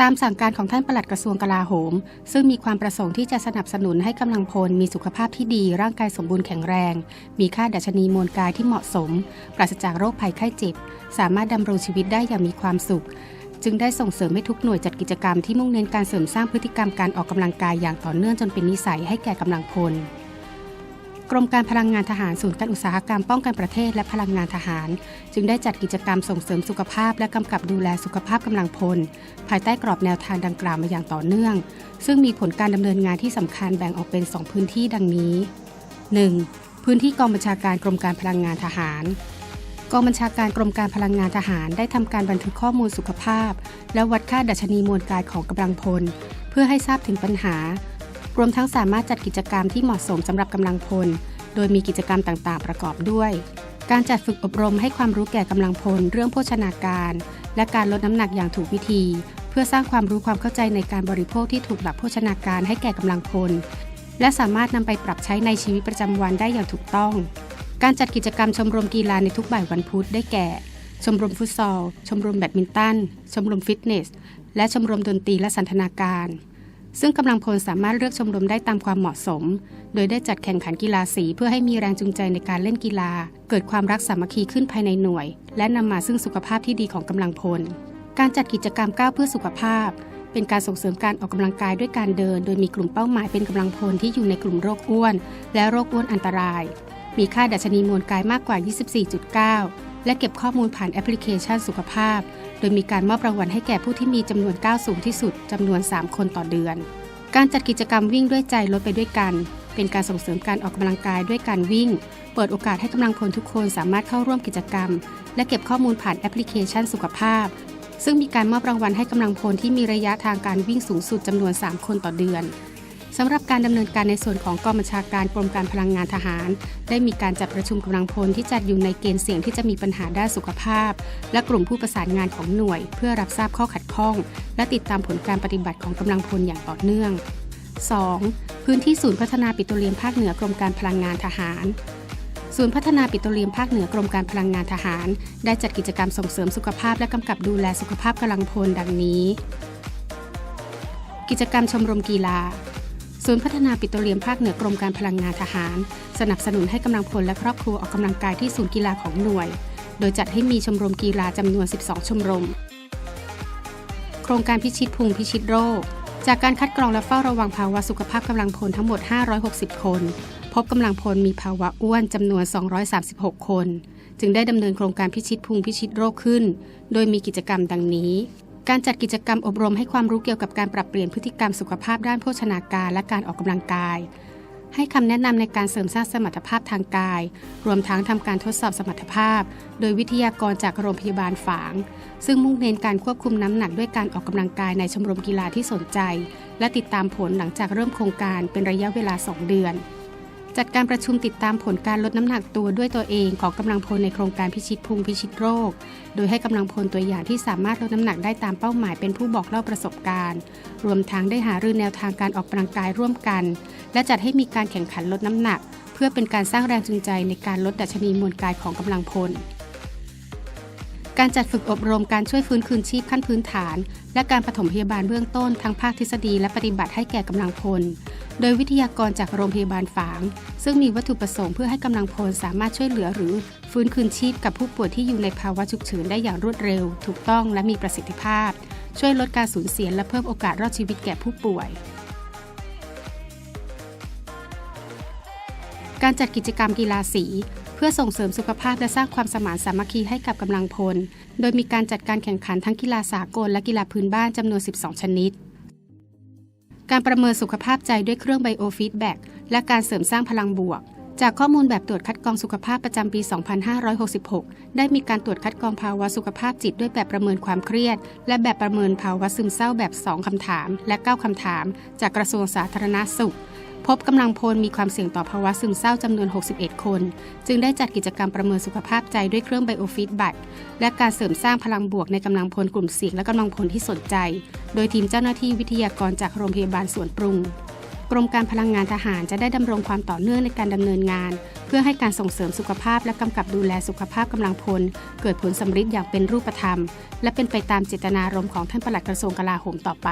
ตามสั่งการของท่านปลัดกระทรวงกลาโหม ซึ่งมีความประสงค์ที่จะสนับสนุนให้กำลังพลมีสุขภาพที่ดี ร่างกายสมบูรณ์แข็งแรง มีค่าดัชนีมวลกายที่เหมาะสม ปราศจากโรคภัยไข้เจ็บ สามารถดำรงชีวิตได้อย่างมีความสุข จึงได้ส่งเสริมให้ทุกหน่วยจัดกิจกรรมที่มุ่งเน้นการเสริมสร้างพฤติกรรมการออกกำลังกายอย่างต่อเนื่องจนเป็นนิสัยให้แก่กำลังพล กรมการพลังงานทหารศูนย์การอุตสาหกรรมป้องกันประเทศและพลังงานทหาร จึงได้จัดกิจกรรมส่งเสริมสุขภาพและกำกับดูแลสุขภาพกำลังพล ภายใต้กรอบแนวทางดังกล่าวมาอย่างต่อเนื่อง ซึ่งมีผลการดำเนินงานที่สำคัญแบ่งออกเป็น 2 พื้นที่ดังนี้ 1. พื้นที่กองบัญชาการกรมการพลังงานทหารกองบัญชาการกรมการพลังงานทหารได้ทำการบันทึกข้อมูลสุขภาพ และวัดค่าดัชนีมวลกายของกำลังพล เพื่อให้ทราบถึงปัญหารวมทั้งสามารถจัดกิจกรรมที่เหมาะสมสำหรับกำลังพล โดยมีกิจกรรมต่างๆ ประกอบด้วย การจัดฝึกอบรมให้ความรู้แก่กำลังพล เรื่องโภชนาการ และการลดน้ำหนักอย่างถูกวิธี เพื่อสร้างความรู้ความเข้าใจในการบริโภคที่ถูกหลักโภชนาการให้แก่กำลังพล และสามารถนำไปปรับใช้ในชีวิตประจำวันได้อย่างถูกต้อง การจัดกิจกรรมชมรมกีฬาในทุกบ่ายวันพุธได้แก่ ชมรมฟุตซอล ชมรมแบดมินตัน ชมรมฟิตเนส และชมรมดนตรีและสันทนาการ ซึ่งกำลังพลสามารถเลือกชมรมได้ตามความเหมาะสม โดยได้จัดแข่งขันกีฬาสีเพื่อให้มีแรงจูงใจในการเล่นกีฬา เกิดความรักสามัคคีขึ้นภายในหน่วย และนำมาซึ่งสุขภาพที่ดีของกำลังพล การจัดกิจกรรมก้าวเพื่อสุขภาพ เป็นการส่งเสริมการออกกำลังกายด้วยการเดิน โดยมีกลุ่มเป้าหมายเป็นกำลังพลที่อยู่ในกลุ่มโรคอ้วน และโรคอ้วนอันตราย มีค่าดัชนีมวลกายมากกว่า 24.9 และเก็บข้อมูลผ่านแอปพลิเคชันสุขภาพ โดยมีการมอบรางวัลให้แก่ผู้ที่มีจำนวนก้าวสูงที่สุดจำนวน 3 คนต่อเดือน การจัดกิจกรรมวิ่งด้วยใจลดไปด้วยกัน เป็นการส่งเสริมการออกกำลังกายด้วยการวิ่ง เปิดโอกาสให้กำลังพลทุกคนสามารถเข้าร่วมกิจกรรม และเก็บข้อมูลผ่านแอปพลิเคชันสุขภาพ ซึ่งมีการมอบรางวัลให้กำลังพลที่มีระยะทางการวิ่งสูงสุดจำนวน 3 คนต่อเดือน สำหรับการดำเนินการในส่วนของกองบัญชาการกรมการพลังงานทหาร ได้มีการจัดประชุมกำลังพลที่จัดอยู่ในเกณฑ์เสี่ยงที่จะมีปัญหาด้านสุขภาพ และกลุ่มผู้ประสานงานของหน่วย เพื่อรับทราบข้อขัดข้อง และติดตามผลการปฏิบัติของกำลังพลอย่างต่อเนื่อง 2. พื้นที่ศูนย์พัฒนาปิโตรเลียมภาคเหนือกรมการพลังงานทหารศูนย์พัฒนาปิโตรเลียมภาคเหนือกรมการพลังงานทหาร ได้จัดกิจกรรมส่งเสริมสุขภาพและกำกับดูแลสุขภาพกำลังพลดังนี้ กิจกรรมชมรมกีฬา ศูนย์พัฒนาปิโตรเลียมภาคเหนือกรมการพลังงานทหาร สนับสนุนให้กำลังพลและครอบครัวออกกำลังกายที่ศูนย์กีฬาของหน่วย โดยจัดให้มีชมรมกีฬาจำนวน 12 ชมรม โครงการพิชิตพุงพิชิตโรค จากการคัดกรองและเฝ้าระวังภาวะสุขภาพกำลังพลทั้งหมด 560 คน พบกำลังพลมีภาวะอ้วนจำนวน 236 คน จึงได้ดำเนินโครงการพิชิตพุงพิชิตโรคขึ้น โดยมีกิจกรรมดังนี้ การจัดกิจกรรมอบรมให้ความรู้เกี่ยวกับการปรับเปลี่ยนพฤติกรรมสุขภาพด้านโภชนาการและการออกกำลังกาย ให้คำแนะนำในการเสริมสร้างสมรรถภาพทางกาย รวมทั้งทำการทดสอบสมรรถภาพ โดยวิทยากรจากโรงพยาบาลฝาง ซึ่งมุ่งเน้นการควบคุมน้ำหนักด้วยการออกกำลังกายในชมรมกีฬาที่สนใจ และติดตามผลหลังจากเริ่มโครงการเป็นระยะเวลา 2 เดือน จัดการประชุมติดตามผลการลดน้ำหนักตัวด้วยตัวเองของกำลังพลในโครงการพิชิตพุงพิชิตโรค โดยให้กำลังพลตัวอย่างที่สามารถลดน้ำหนักได้ตามเป้าหมายเป็นผู้บอกเล่าประสบการณ์ รวมทั้งได้หารือแนวทางการออกกำลังกายร่วมกัน และจัดให้มีการแข่งขันลดน้ำหนัก เพื่อเป็นการสร้างแรงจูงใจในการลดดัชนีมวลกายของกำลังพล การจัดฝึกอบรมการช่วยฟื้นคืนชีพขั้นพื้นฐาน และการปฐมพยาบาลเบื้องต้นทั้งภาคทฤษฎีและปฏิบัติให้แก่กำลังพล โดยวิทยากรจากโรงพยาบาลฝาง ซึ่งมีวัตถุประสงค์เพื่อให้กำลังพลสามารถช่วยเหลือหรือฟื้นคืนชีพกับผู้ป่วยที่อยู่ในภาวะฉุกเฉินได้อย่างรวดเร็ว ถูกต้องและมีประสิทธิภาพ ช่วยลดการสูญเสียและเพิ่มโอกาสรอดชีวิตแก่ผู้ป่วยการจัดกิจกรรมกีฬาสี พื่อส่งเสริมสุขภาพและสร้างความสมานสามัคคีให้กับกำลังพล โดยมีการจัดการแข่งขันทั้งกีฬาสากลและกีฬาพื้นบ้านจำนวน 12 ชนิด การประเมินสุขภาพใจด้วยเครื่องไบโอฟีดแบ็กและการเสริมสร้างพลังบวก จากข้อมูลแบบตรวจคัดกรองสุขภาพประจำปี 2566 ได้มีการตรวจคัดกรองภาวะสุขภาพจิตด้วยแบบประเมินความเครียด และแบบประเมินภาวะซึมเศร้าแบบ 2 คำถาม และ 9 คำถาม จากกระทรวงสาธารณสุข พบกำลังพลมีความเสี่ยงต่อภาวะซึมเศร้าจำนวน 61 คน จึงได้จัดกิจกรรมประเมินสุขภาพใจด้วยเครื่องไบโอฟีดแบ็กและการเสริมสร้างพลังบวกในกำลังพลกลุ่มเสี่ยงและกำลังพลที่สนใจ โดยทีมเจ้าหน้าที่วิทยากรจากโรงพยาบาลสวนปรุง กรมการพลังงานทหารจะได้ดำรงความต่อเนื่องในการดำเนินงาน เพื่อให้การส่งเสริมสุขภาพและกำกับดูแลสุขภาพกำลังพล เกิดผลสำฤทธิ์อย่างเป็นรูปธรรม และเป็นไปตามเจตนารมณ์ของท่านปลัดกระทรวงกลาโหมต่อไป